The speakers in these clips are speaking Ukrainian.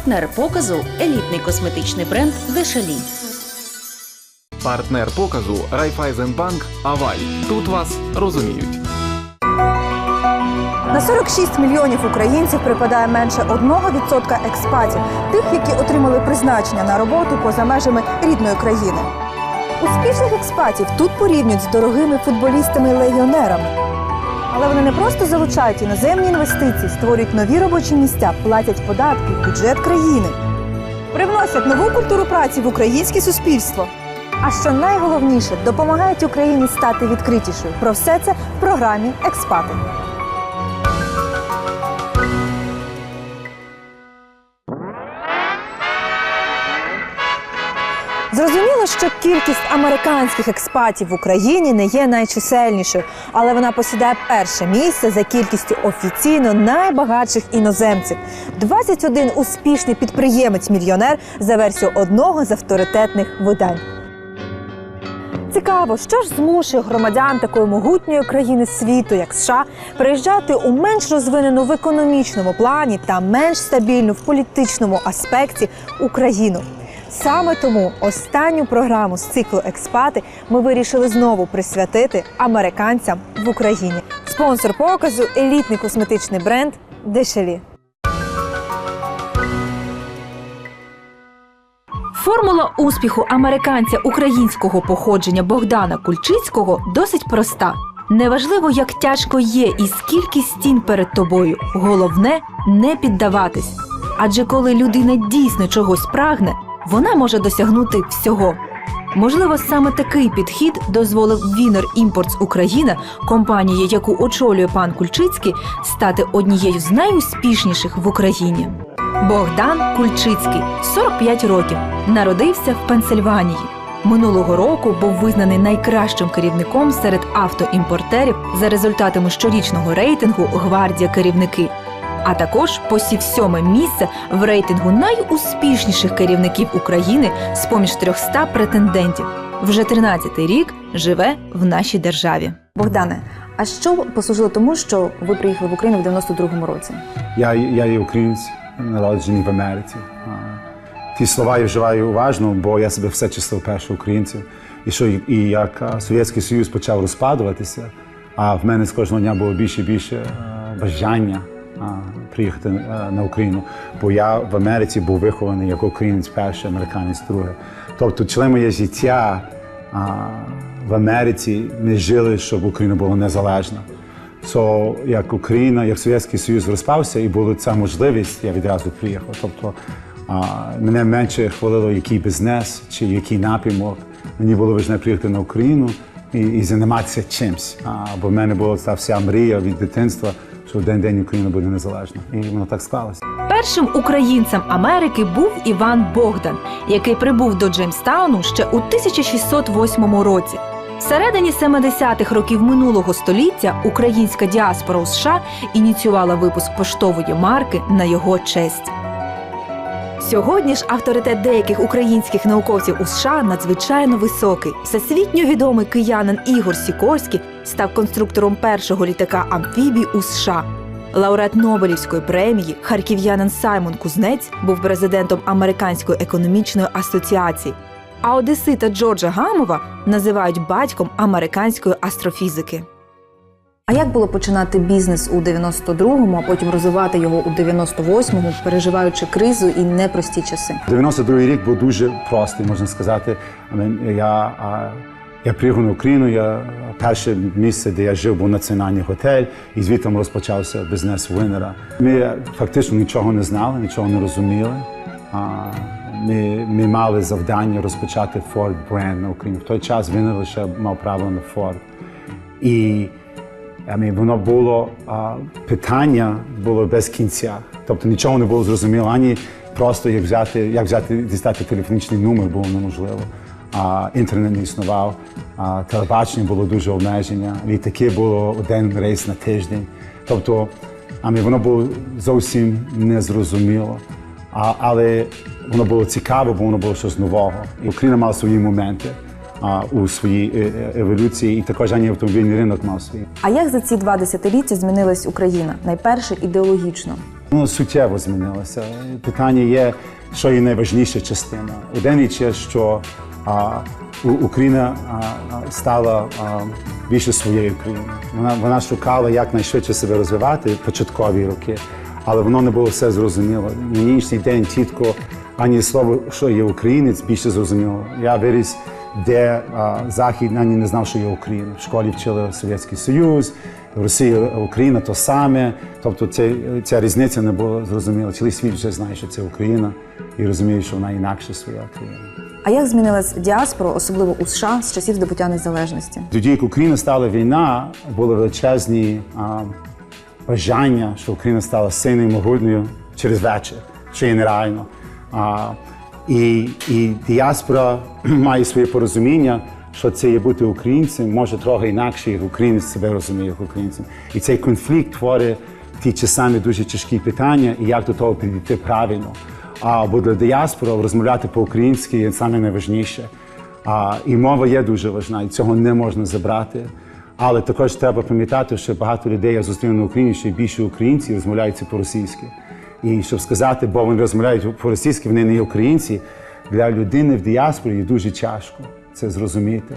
Партнер показу елітний косметичний бренд Дешелі. Партнер показу Райфайзенбанк Аваль. Тут вас розуміють. На 46 мільйонів українців припадає менше 1% експатів, тих, які отримали призначення на роботу поза межами рідної країни. Успішних експатів тут порівнюють з дорогими футболістами і легіонерами. Але вони залучають іноземні інвестиції, створюють нові робочі місця, платять податки в бюджет країни, привносять нову культуру праці в українське суспільство. А що найголовніше, допомагають Україні стати відкритішою. Про все це в програмі Експати. Зрозуміло, що кількість американських експатів в Україні не є найчисельнішою, але вона посідає перше місце за кількістю офіційно найбагатших іноземців. 21 успішний підприємець-мільйонер за версією одного з авторитетних видань. Цікаво, що ж змушує громадян такої могутньої країни світу, як США, приїжджати у менш розвинену в економічному плані та менш стабільну в політичному аспекті Україну. Саме тому останню програму з циклу Експати ми вирішили знову присвятити американцям в Україні. Спонсор показу елітний косметичний бренд Дешелі. Формула успіху американця українського походження Богдана Кульчицького досить проста. Неважливо, як тяжко є і скільки стін перед тобою. Головне не піддаватись. Адже коли людина дійсно чогось прагне, вона може досягнути всього. Можливо, саме такий підхід дозволив Вінер Імпортс Україна, компанії, яку очолює пан Кульчицький, стати однією з найуспішніших в Україні. Богдан Кульчицький, 45 років, народився в Пенсильванії. Минулого року був визнаний найкращим керівником серед автоімпортерів за результатами щорічного рейтингу Гвардія керівники. А також посів сьоме місце в рейтингу найуспішніших керівників України з поміж 300 претендентів. Вже 13-й рік живе в нашій державі. Богдане, а що послужило тому, що ви приїхали в Україну в 92-му році? Я, я є українець, народжений в Америці. Ті слова я вживаю уважно, бо я себе все числив першим українцем. І що і як Совєтський Союз почав розпадуватися, а в мене з кожного дня було більше і більше бажання приїхати на Україну. Бо я в Америці був вихований як українець перший, американець другий. Тобто, ціле моє життя в Америці ми жили, щоб Україна була незалежна. So, як Україна, як Совєтський Союз розпався, і була ця можливість, я відразу приїхав. Тобто мене менше хвалило, який бізнес чи який напрямок. Мені було важливо приїхати на Україну і, і займатися чимось. А, бо в мене була ця вся мрія від дитинства, що в день день Україна буде незалежна. І воно так склалося. Першим українцем Америки був Іван Богдан, який прибув до Джеймстауну ще у 1608 році. Всередині 70-х років минулого століття українська діаспора у США ініціювала випуск поштової марки на його честь. Сьогодні ж авторитет деяких українських науковців у США надзвичайно високий. Всесвітньо відомий киянин Ігор Сікорський став конструктором першого літака амфібій у США. Лауреат Нобелівської премії харків'янин Саймон Кузнець був президентом Американської економічної асоціації. А Одесита Джорджа Гамова називають батьком американської астрофізики. А як було починати бізнес у 92-му, а потім розвивати його у 98-му, переживаючи кризу і непрості часи? 92-й рік був дуже простий, можна сказати. Я, я приїхав на Україну, я, перше місце, де я жив, був національний готель, і звідти розпочався бізнес Винера. Ми фактично нічого не знали, нічого не розуміли. Ми, ми мали завдання розпочати Ford бренд на Україні. В той час він лише мав право на Ford. І воно було а, питання було без кінця. Тобто нічого не було зрозуміло, ані просто як взяти, як взяти дістати телефонічний номер було неможливо. А, інтернет не існував, а, телебачення було дуже обмеження, літаки було один рейс на тиждень. Тобто, mean, воно було зовсім незрозуміло. А, але воно було цікаво, бо воно було щось нового. І Україна мала свої моменти а, у своїй е, е, еволюції, і також ані автомобільний ринок мав свій. А як за ці два десятиліття змінилась Україна? Найперше ідеологічно. Воно суттєво змінилося. Питання є, що є найважніша частина. Один річ є, що а, Україна а, стала а, більше своєю країною. Вона, вона шукала якнайшвидше себе розвивати початкові роки, але воно не було все зрозуміло. На нинішній день чітко ані слово, що є українець, більше зрозуміло. Я виріс, де а, Захід ані не знав, що є Україна. В школі вчили Совєтський Союз, Росія, Україна то саме. Тобто це, ця різниця не була зрозуміла. Цілий світ вже знає, що це Україна, і розуміє, що вона інакше своя країна. А як змінилась діаспора, особливо у США, з часів здобуття незалежності? Тоді, як Україна стала війна, були величезні а, бажання, що Україна стала сильною, могутньою через вечір, що є нереально. А, і, і діаспора має своє порозуміння, що це є бути українцем, може трохи інакше, як українець себе розуміє як українцем. І цей конфлікт творить ті часами дуже тяжкі питання, і як до того підійти правильно. А бо для діаспори розмовляти по-українськи є саме найважніше. А, і мова є дуже важна, і цього не можна забрати. Але також треба пам'ятати, що багато людей я зустрів на Україні, що більше українців розмовляються по-російськи. І щоб сказати, бо вони розмовляють по-російськи, вони не є українці, для людини в діаспорі дуже тяжко це зрозуміти.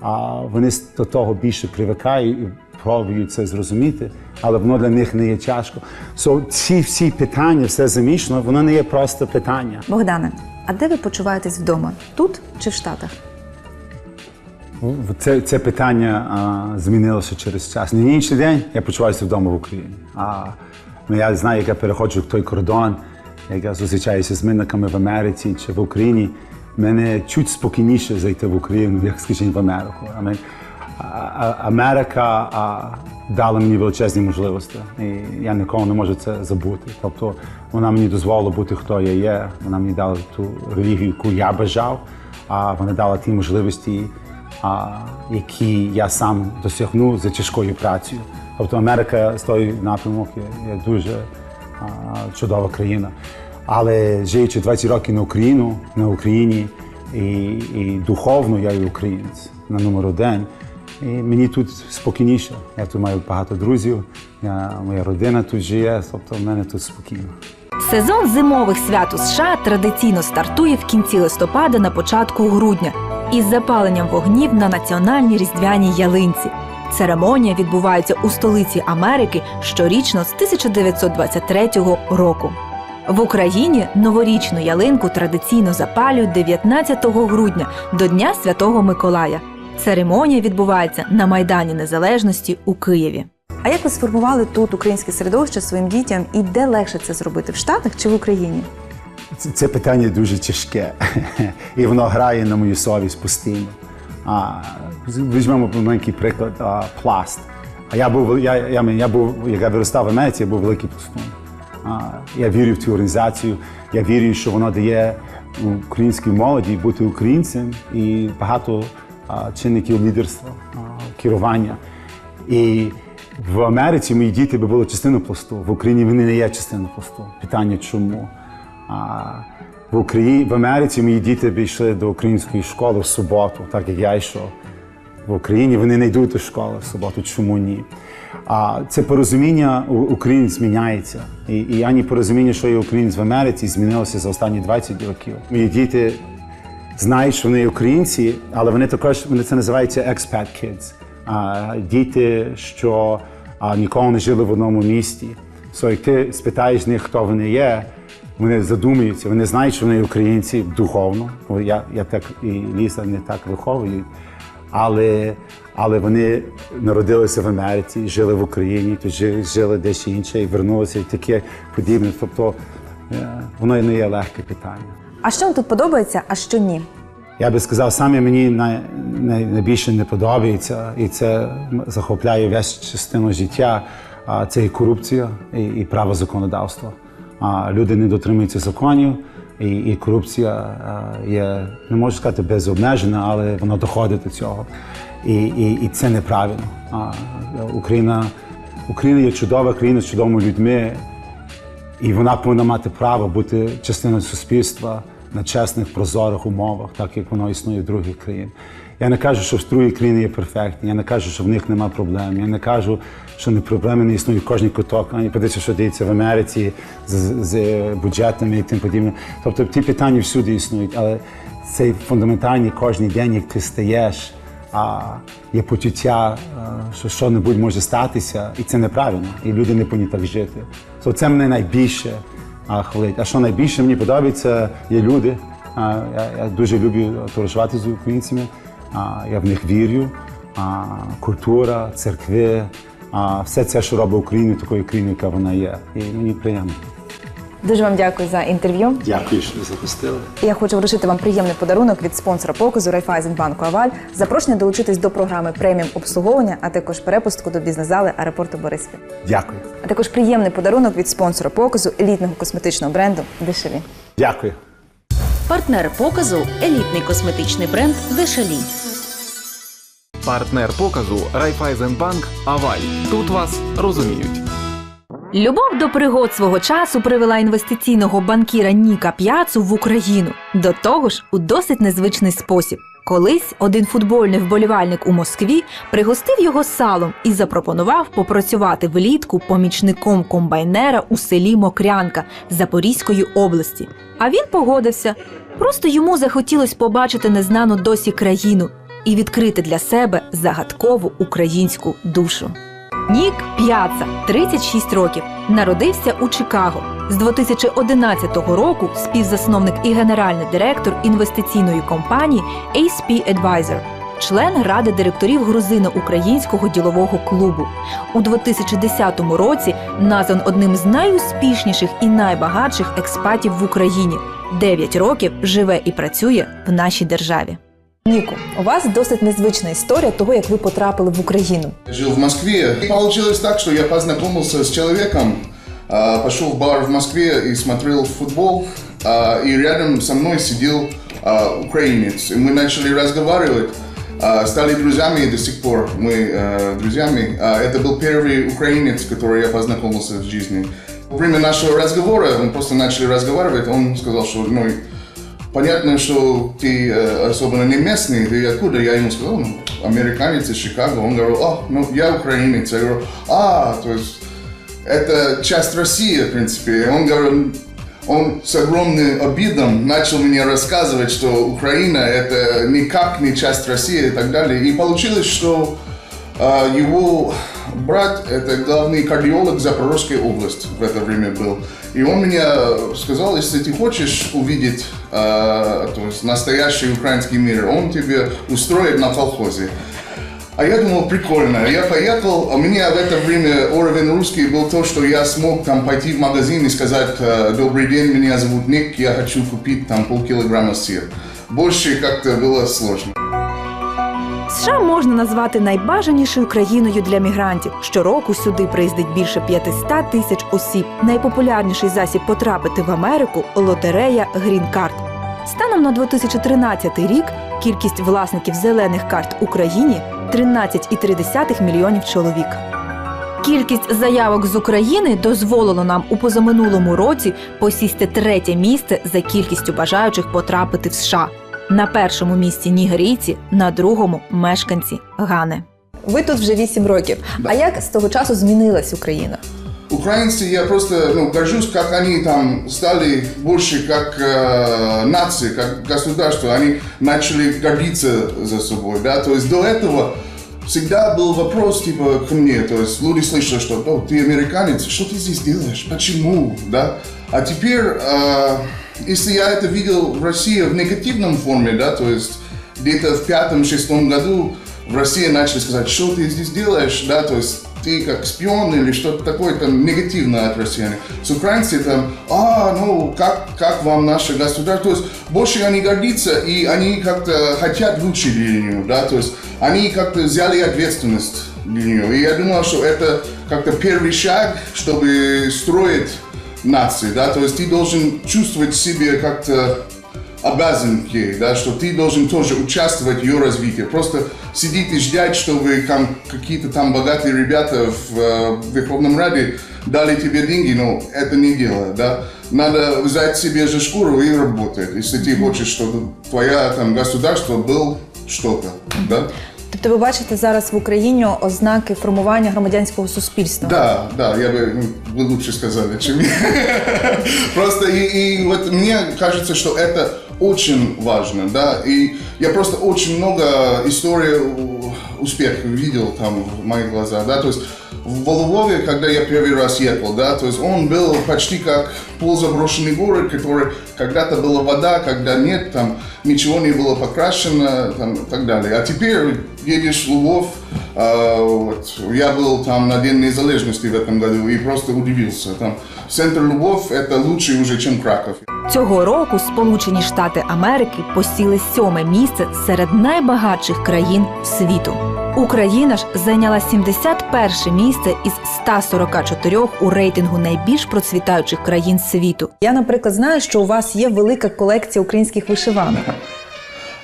А вони до того більше привикають і пробують це зрозуміти, але воно для них не є тяжко. So, ці всі питання, все замішано, воно не є просто питання. Богдане, а де ви почуваєтесь вдома? Тут чи в Штатах? Це, це питання а, змінилося через час. На інший день я почуваюся вдома в Україні. А, ну, я знаю, як я переходжу в той кордон, як я зустрічаюся з минниками в Америці чи в Україні. Мене чуть спокійніше зайти в Україну, як скажімо, в Америку. Америка дала мені величезні можливості, і я ніколи не можу це забути. Тобто вона мені дозволила бути хто я є. Вона мені дала ту релігію, яку я бажав, а вона дала ті можливості, які я сам досягнув за тяжкою працею. Тобто Америка з той напрямок є, є дуже а, чудова країна. Але живучи 20 років на Україну, на Україні і, і духовно я є українець на номер один. І мені тут спокійніше. Я тут маю багато друзів, я, моя родина тут живе, тобто в мене тут спокійно. Сезон зимових свят у США традиційно стартує в кінці листопада на початку грудня із запаленням вогнів на національній різдвяній ялинці. Церемонія відбувається у столиці Америки щорічно з 1923 року. В Україні новорічну ялинку традиційно запалюють 19 грудня до Дня Святого Миколая. Церемонія відбувається на Майдані Незалежності у Києві. А як ви сформували тут українське середовище своїм дітям і де легше це зробити в Штатах чи в Україні? Це, питання дуже тяжке, і воно грає на мою совість постійно. А, візьмемо маленький приклад а, пласт. А я був, я, я, я був, як я виростав в Америці, я був великий пластун. А, я вірю в цю організацію, я вірю, що воно дає українській молоді бути українцем і багато а, чинників лідерства, а, керування. І в Америці мої діти би були частиною пласту. В Україні вони не є частиною пласту. Питання чому? А, в Україні в Америці мої діти б йшли до української школи в суботу, так як я йшов. В Україні вони не йдуть до школи в суботу. Чому ні? А це порозуміння у- українець міняється. І, і ані порозуміння, що є українець в Америці, змінилося за останні 20 років. Мої діти знають, що вони українці, але вони також вони це називається expat kids. А, діти, що а, ніколи не жили в одному місті. So, як ти спитаєш них, хто вони є, вони задумуються, вони знають, що вони українці духовно. Бо Я, я так і Ліса не так виховую. Але, але вони народилися в Америці, жили в Україні, тут жили, жили десь інше і вернулися і таке подібне. Тобто е, воно не є легке питання. А що вам тут подобається, а що ні? Я би сказав, саме мені най, най, найбільше не подобається, і це захопляє весь частину життя. Це і корупція, і, і право законодавства. Люди не дотримуються законів, і, і корупція а, є, не можу сказати безобмежена, але вона доходить до цього. І, і, і це неправильно. Україна, Україна є чудова країна з чудовими людьми, і вона повинна мати право бути частиною суспільства на чесних, прозорих умовах, так як воно існує в других країн. Я не кажу, що в другі країни є перфектні, я не кажу, що в них нема проблем. Я не кажу, що не проблеми не існують в кожній куток. Ані подивіться, що діється в Америці з, з бюджетами і тим подібне. Тобто ті питання всюди існують, але цей фундаментальний кожен день, як ти стаєш, а є почуття, е, що що-небудь може статися, і це неправильно, і люди не повинні так жити. So, це мене найбільше а, хвалить. А що найбільше мені подобається, є люди. Я, я дуже люблю товаришувати з українцями, я в них вірю. Культура, церкви, а, все це, що робить Україну, такою країною, яка вона є. І мені приємно. Дуже вам дякую за інтерв'ю. Дякую, що ви запустили. Я хочу вручити вам приємний подарунок від спонсора показу Райфайзенбанку Аваль. Запрошення долучитись до програми преміум обслуговування, а також перепустку до бізнес-зали аеропорту Бориспіль. Дякую. А також приємний подарунок від спонсора показу елітного косметичного бренду Дешеві. Дякую. Партнер показу елітний косметичний бренд Дешелі. Партнер показу Райфайзенбанк Аваль. Тут вас розуміють. Любов до пригод свого часу привела інвестиційного банкіра Ніка П'яцу в Україну. До того ж, у досить незвичний спосіб. Колись один футбольний вболівальник у Москві пригостив його салом і запропонував попрацювати влітку помічником комбайнера у селі Мокрянка Запорізької області. А він погодився. Просто йому захотілось побачити незнану досі країну і відкрити для себе загадкову українську душу. Нік П'яца, 36 років, народився у Чикаго. З 2011 року співзасновник і генеральний директор інвестиційної компанії ASP Advisor, член ради директорів грузино-українського ділового клубу. У 2010 році назван одним з найуспішніших і найбагатших експатів в Україні. 9 років живе і працює в нашій державі. Ніку, у вас досить незвична історія того, як ви потрапили в Україну. Жил в Москве. И получилось так, что я познакомился с человеком, а, пошел в бар в Москве и смотрел футбол, а, и рядом со мной сидел а, украинец. И мы начали разговаривать, а, стали друзьями и до сих пор мы э, друзьями. А, Это был первый украинец, который я познакомился в жизни. Во время нашего разговора, мы просто начали разговаривать, он сказал, что ну, Понятно, что ты э, особенно не местный, ты откуда? Я ему сказал, ну, американец из Чикаго. Он говорил, а, ну, я украинец. Я говорю, а, то есть это часть России, в принципе. Он говорил, он с огромным обидом начал мне рассказывать, что Украина это никак не часть России и так далее. И получилось, что а, его брат это главный кардиолог Запорожской области в это время был. И он мне сказал, если ты хочешь увидеть а, то есть настоящий украинский мир, он тебе устроит на колхозе. А я думал, прикольно. Я поехал, а у меня в это время уровень русский был то, что я смог там пойти в магазин и сказать, э, добрый день, меня зовут Ник, я хочу купить там полкилограмма сыр. Больше как-то было сложно. США можна назвати найбажанішою країною для мігрантів. Щороку сюди приїздить більше 500 тисяч осіб. Найпопулярніший засіб потрапити в Америку лотерея Card. Станом на 2013 рік кількість власників зелених карт Україні 13,3 мільйонів чоловік. Кількість заявок з України дозволило нам у позаминулому році посісти третє місце за кількістю бажаючих потрапити в США. На першому місці нігерійці, на другому мешканці Гани. Ви тут вже 8 років. А як з того часу змінилась Україна? Украинцы, я просто ну, горжусь, как они там стали больше как э, нация, как государство. Они начали гордиться за собой, да. То есть до этого всегда был вопрос типа ко мне, то есть люди слышали, что «О, ты американец, что ты здесь делаешь, почему, да. А теперь, э, если я это видел в России в негативном форме, да, то есть где-то в пятом-шестом году в России начали сказать, что ты здесь делаешь, да, то есть ты как шпион или что-то такое там негативное от россиян. С украинцы там, а, ну, как, как вам наше государство? То есть больше они гордятся, и они как-то хотят лучше для нее, да, то есть они как-то взяли ответственность для нее. И я думал, что это как-то первый шаг, чтобы строить нации, да, то есть ты должен чувствовать себе как-то обязан к ей, да, что ты должен тоже участвовать в ее развитии. Просто сидеть и ждать, чтобы там какие-то там богатые ребята в э, Верховном Раде дали тебе деньги, но это не дело, да. Надо взять себе же шкуру и работать, если ты хочешь, чтобы твоя там государство был что-то, да. Тобто ви бачите зараз в Україні ознаки формування громадянського суспільства? Да, да, я бы, ну, вы лучше сказали, чем я. Просто и, и вот мне кажется, что это очень важно, да, и я просто очень много историй у- успеха видел там в моих глазах, да, то есть в Воловове, когда я первый раз ехал, да, то есть он был почти как полузаброшенный город, который когда-то была вода, когда нет, там ничего не было покрашено, там, и так далее. А теперь едешь в Львов, а, вот, я был там на День незалежности в этом году и просто удивился. Там центр Львов это лучше уже, чем Краков. Цього року Сполучені Штати Америки посіли сьоме місце серед найбагатших країн світу. Україна ж зайняла 71 місце із 144 у рейтингу найбільш процвітаючих країн світу. Я, наприклад, знаю, що у вас є велика колекція українських вишиванок.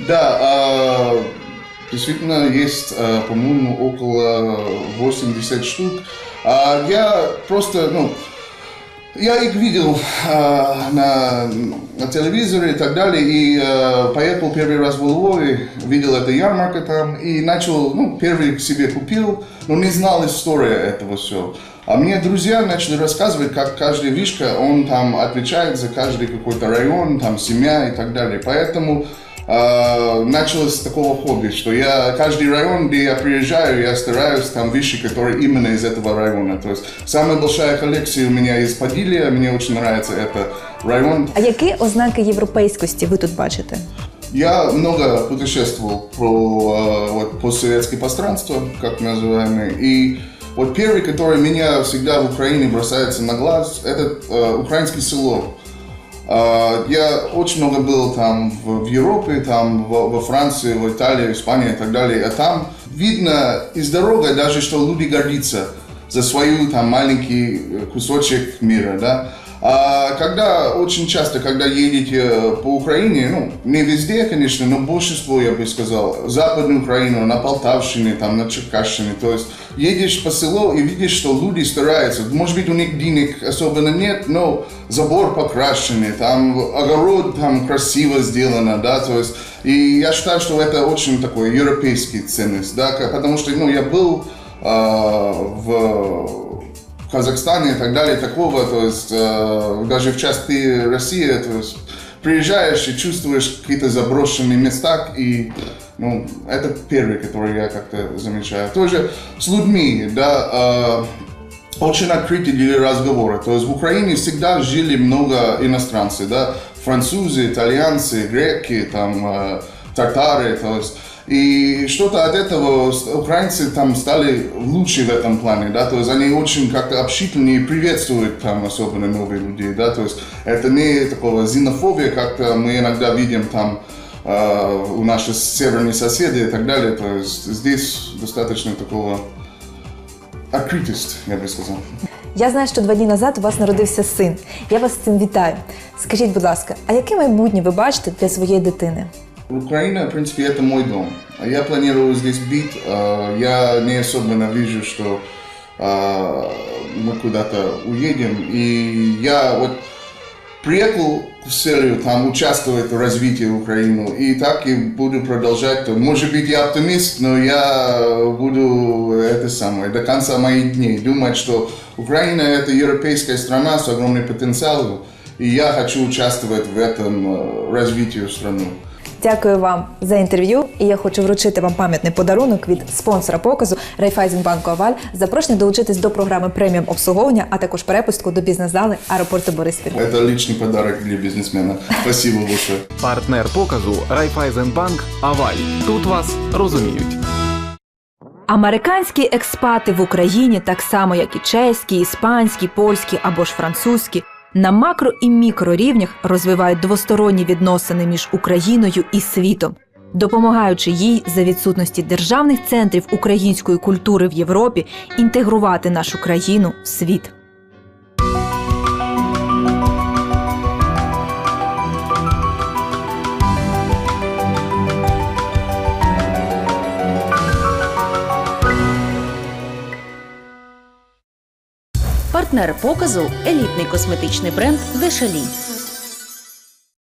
Да, действительно есть, по-моему, около 80 штук. А я просто, ну, я их видел а, на, на телевизоре и так далее, и а, поехал первый раз в Львове, видел эту ярмарку там, и начал, ну, первый себе купил, но не знал историю этого всего. А мне друзья начали рассказывать, как каждая вишка, он там отвечает за каждый какой-то район, там семья и так далее. Поэтому э, началось с такого хобби, что я каждый район, где я приезжаю, я стараюсь там вещи, которые именно из этого района. То есть самая большая коллекция у меня из Падилия, мне очень нравится это район. А які ознаки європейськости ви тут бачите? Я много путешествовал про э, вот, постсоветское пространство, как называемое, и вот первый, который меня всегда в Украине бросается на глаз, это э, украинское село. Э, я очень много был там в, в Европе, там во, во Франции, в Италии, в Испании и так далее. А там видно из дороги даже, что люди гордятся за свою там маленький э, кусочек мира, да. А когда очень часто, когда едете по Украине, ну, не везде, конечно, но большинство, я бы сказал, Западную Украину, на Полтавщине, там, на Черкащине, то есть едешь по селу и видишь, что люди стараются, может быть, у них денег особенно нет, но забор покрашенный, там огород там красиво сделано, да, то есть, и я считаю, что это очень такой европейский ценность, да, ка- потому что, ну, я был а, в Казахстане и так далее, такого, то есть э, даже в части России, то есть приезжаешь и чувствуешь какие-то заброшенные места, и ну, это первый, который я как-то замечаю. Тоже с людьми, да, э, очень открыты для разговора. То есть в Украине всегда жили много иностранцев, да, французы, итальянцы, греки, там, э, татары, то есть и что-то от этого с- украинцы там стали лучше в этом плане, да, то есть они очень как-то общительнее и приветствуют там особенно новые людей, да, то есть это не такого зенофобия, как мы иногда видим там э, у наших северных соседей и так далее, то есть здесь достаточно такого открытость, я бы сказал. Я знаю, що два дні назад у вас народився син. Я вас з цим вітаю. Скажіть, будь ласка, а яке майбутнє ви бачите для своєї дитини? Украина, в принципе, это мой дом. Я планирую здесь быть. э, Я не особенно вижу, что э, мы куда-то уедем. И я вот приехал с целью там участвовать в развитии Украины. И так и буду продолжать. Может быть, я оптимист, но я буду это самое до конца моих дней думать, что Украина это европейская страна с огромным потенциалом. И я хочу участвовать в этом э, развитии страны. Дякую вам за інтерв'ю. І я хочу вручити вам пам'ятний подарунок від спонсора показу Райфайзенбанку Аваль. Запрошення долучитись до програми преміум обслуговування, а також перепустку до бізнес-зали аеропорту Бориспіль. Это личный подарок для бизнесмена. Спасибо большое. Партнер показу Райфайзенбанк Аваль. Тут вас розуміють. Американські експати в Україні, так само як і чеські, іспанські, польські або ж французькі, на макро і мікрорівнях розвивають двосторонні відносини між Україною і світом, допомагаючи їй за відсутності державних центрів української культури в Європі інтегрувати нашу країну в світ. Партнер показу елітний косметичний бренд Дешелі.